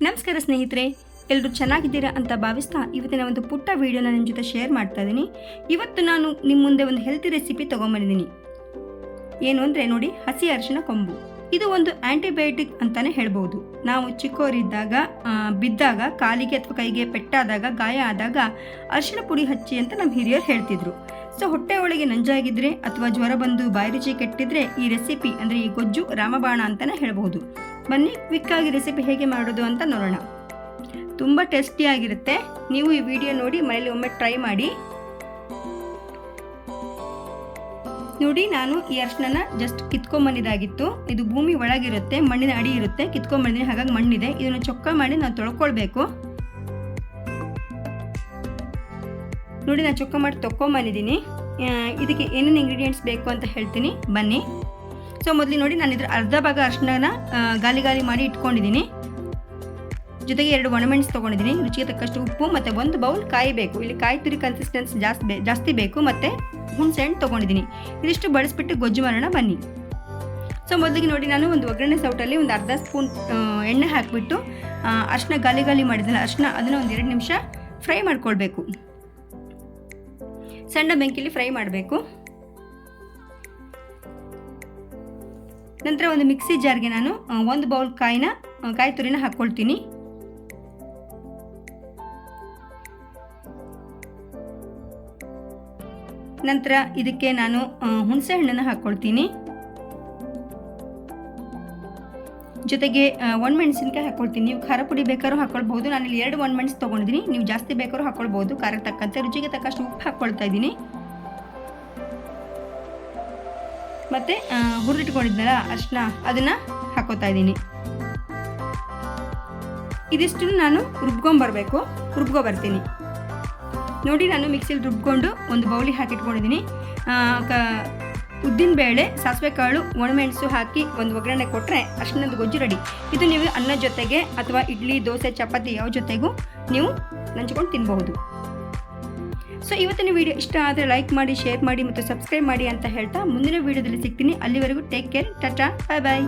ನಮಸ್ಕಾರ ಸ್ನೇಹಿತರೆ ಎಲ್ಲರೂ ಚೆನ್ನಾಗಿದ್ದೀರಾ ಅಂತ ಭಾವಿಸ್ತಾ ಇವತ್ತಿನ ಒಂದು ಪುಟ್ಟ ವಿಡಿಯೋನ ನಿಮ್ಮ ಜೊತೆ ಶೇರ್ ಮಾಡ್ತಾ ಇದ್ದೀನಿ ಇವತ್ತು ನಾನು ನಿಮ್ಮ ಮುಂದೆ ಒಂದು ಹೆಲ್ತಿ ರೆಸಿಪಿ ತೊಗೊಂಬಂದಿದ್ದೀನಿ. ಏನು ಅಂದರೆ ನೋಡಿ, ಹಸಿ ಅರಿಶಿನ ಕೊಂಬು. ಇದು ಒಂದು ಆ್ಯಂಟಿಬಯೋಟಿಕ್ ಅಂತಲೇ ಹೇಳ್ಬೋದು. ನಾವು ಚಿಕ್ಕವರಿದ್ದಾಗ ಬಿದ್ದಾಗ, ಕಾಲಿಗೆ ಅಥವಾ ಕೈಗೆ ಪೆಟ್ಟಾದಾಗ, ಗಾಯ ಆದಾಗ ಅರಿಶಿನ ಪುಡಿ ಹಚ್ಚಿ ಅಂತ ನಮ್ಮ ಹಿರಿಯರು ಹೇಳ್ತಿದ್ರು. ಸೊ, ಹೊಟ್ಟೆ ಒಳಗೆ ನಂಜಾಗಿದ್ರೆ ಅಥವಾ ಜ್ವರ ಬಂದು ಬಾಯಿ ರುಚಿ ಕೆಟ್ಟಿದ್ರೆ ಈ ರೆಸಿಪಿ ಅಂದರೆ ಈ ಗೊಜ್ಜು ರಾಮಬಾಣ ಅಂತಲೇ ಹೇಳ್ಬೋದು. ಬನ್ನಿ ಕ್ವಿಕ್ಕಾಗಿ ರೆಸಿಪಿ ಹೇಗೆ ಮಾಡೋದು ಅಂತ ನೋಡೋಣ. ತುಂಬ ಟೇಸ್ಟಿಯಾಗಿರುತ್ತೆ ನೀವು ಈ ವಿಡಿಯೋ ನೋಡಿ ಮನೇಲಿ ಒಮ್ಮೆ ಟ್ರೈ ಮಾಡಿ. ನೋಡಿ ನಾನು ಈ ಅರ್ಶನ ಜಸ್ಟ್ ಕಿತ್ಕೊಂಬಂದಿದ್ದಾಗಿತ್ತು ಇದು ಭೂಮಿ ಒಳಗಿರುತ್ತೆ ಮಣ್ಣಿನ ಅಡಿ ಇರುತ್ತೆ. ಕಿತ್ಕೊಂಬಂದಿದ್ದೀನಿ ಹಾಗಾಗಿ ಮಣ್ಣಿದೆ. ಇದನ್ನು ಚೊಕ್ಕ ಮಾಡಿ ನಾನು ತೊಳ್ಕೊಳ್ಬೇಕು. ನೋಡಿ ನಾನು ಚೊಕ್ಕ ಮಾಡಿ ತೊಗೊಂಬಂದಿದ್ದೀನಿ ಆ, ಇದಕ್ಕೆ ಏನೇನು ಇಂಗ್ರೀಡಿಯೆಂಟ್ಸ್ ಬೇಕು ಅಂತ ಹೇಳ್ತೀನಿ. ಬನ್ನಿ. ಸೊ ಮೊದಲು ನೋಡಿ, ನಾನು ಇದ್ರ ಅರ್ಧ ಭಾಗ ಅರ್ಶಿನ ಗಾಲಿ ಗಾಲಿ ಮಾಡಿ ಇಟ್ಕೊಂಡಿದ್ದೀನಿ. ಜೊತೆಗೆ ಎರಡು ಒಣಮೆಣಸು ತೊಗೊಂಡಿದ್ದೀನಿ. ರುಚಿಗೆ ತಕ್ಕಷ್ಟು ಉಪ್ಪು ಮತ್ತು ಒಂದು ಬೌಲ್ ಕಾಯಿ ಬೇಕು. ಇಲ್ಲಿ ಕಾಯಿ ತುರಿ ಕನ್ಸಿಸ್ಟೆನ್ಸಿ ಜಾಸ್ತಿ ಜಾಸ್ತಿ ಬೇಕು ಮತ್ತು ಹುಣಸೆ ಹಣ್ಣು ತೊಗೊಂಡಿದ್ದೀನಿ. ಇದಿಷ್ಟು ಬಳಸ್ಬಿಟ್ಟು ಗೊಜ್ಜು ಮಾಡೋಣ, ಬನ್ನಿ. ಸೊ ಮೊದಲಿಗೆ ನೋಡಿ, ನಾನು ಒಂದು ಒಗ್ಗರಣೆ ಸೌಟಲ್ಲಿ ಒಂದು ಅರ್ಧ ಸ್ಪೂನ್ ಎಣ್ಣೆ ಹಾಕಿಬಿಟ್ಟು ಅರ್ಶಿನ ಗಾಲಿ ಗಾಲಿ ಮಾಡಿದ್ನಲ್ಲ ಅರ್ಶಿನ ಅದನ್ನು ಒಂದು ಎರಡು ನಿಮಿಷ ಫ್ರೈ ಮಾಡ್ಕೊಳ್ಬೇಕು. ಸಣ್ಣ ಬೆಂಕಿಲಿ ಫ್ರೈ ಮಾಡಬೇಕು. ನಂತರ ಒಂದು ಮಿಕ್ಸಿ ಜಾರ್ಗೆ ನಾನು ಒಂದು ಬೌಲ್ ಕಾಯಿನ ಕಾಯಿ ತುರಿನ ಹಾಕ್ಕೊಳ್ತೀನಿ. ನಂತರ ಇದಕ್ಕೆ ನಾನು ಹುಣಸೆ ಹಣ್ಣನ್ನು ಹಾಕ್ಕೊಳ್ತೀನಿ. ಜೊತೆಗೆ ಒಣ ಮೆಣಸಿನ್ಕಾಯಿ ಹಾಕ್ಕೊಳ್ತೀನಿ. ನೀವು ಖಾರ ಪುಡಿ ಬೇಕಾದ್ರೂ ಹಾಕ್ಕೊಳ್ಬಹುದು. ನಾನಿಲ್ಲಿ ಎರಡು ಒಣ ಮೆಣಸು ತೊಗೊಂಡಿದ್ದೀನಿ. ನೀವು ಜಾಸ್ತಿ ಬೇಕಾದ್ರೂ ಹಾಕ್ಕೊಳ್ಬಹುದು. ಖಾರಕ್ಕೆ ತಕ್ಕಂತೆ, ರುಚಿಗೆ ತಕ್ಕಷ್ಟು ಉಪ್ಪು ಹಾಕ್ಕೊಳ್ತಾ ಇದ್ದೀನಿ. ಮತ್ತು ಹುರಿದಿಟ್ಕೊಂಡಿದ್ನಲ್ಲ ಅರ್ಶಿನ ಅದನ್ನು ಹಾಕೋತಾ ಇದ್ದೀನಿ. ಇದಿಷ್ಟು ನಾನು ರುಬ್ಕೊಂಬರ್ಬೇಕು ರುಬ್ಕೊ ಬರ್ತೀನಿ ನೋಡಿ, ನಾನು ಮಿಕ್ಸಿಲಿ ರುಬ್ಕೊಂಡು ಒಂದು ಬೌಲಿ ಹಾಕಿಟ್ಕೊಂಡಿದ್ದೀನಿ. ಕ, ಉದ್ದಿನ ಬೇಳೆ, ಸಾಸಿವೆ ಕಾಳು, ಒಣಮೆಣಸು ಹಾಕಿ ಒಂದು ಒಗ್ಗರಣೆ ಕೊಟ್ಟರೆ ಅಷ್ಟೊಂದು ಗೊಜ್ಜು ರೆಡಿ ಇದು ನೀವು ಅನ್ನ ಜೊತೆಗೆ ಅಥವಾ ಇಡ್ಲಿ, ದೋಸೆ, ಚಪಾತಿ ಯಾವ ಜೊತೆಗೂ ನೀವು ನಂಚ್ಕೊಂಡು ತಿನ್ನಬಹುದು ಸೊ ಇವತ್ತಿನ ವಿಡಿಯೋ ಇಷ್ಟ ಆದರೆ ಲೈಕ್ ಮಾಡಿ ಶೇರ್ ಮಾಡಿ ಮತ್ತು ಸಬ್ಸ್ಕ್ರೈಬ್ ಮಾಡಿ ಅಂತ ಹೇಳ್ತಾ ಮುಂದಿನ ವಿಡಿಯೋದಲ್ಲಿ ಸಿಗ್ತೀನಿ. ಅಲ್ಲಿವರೆಗೂ take care tata bye bye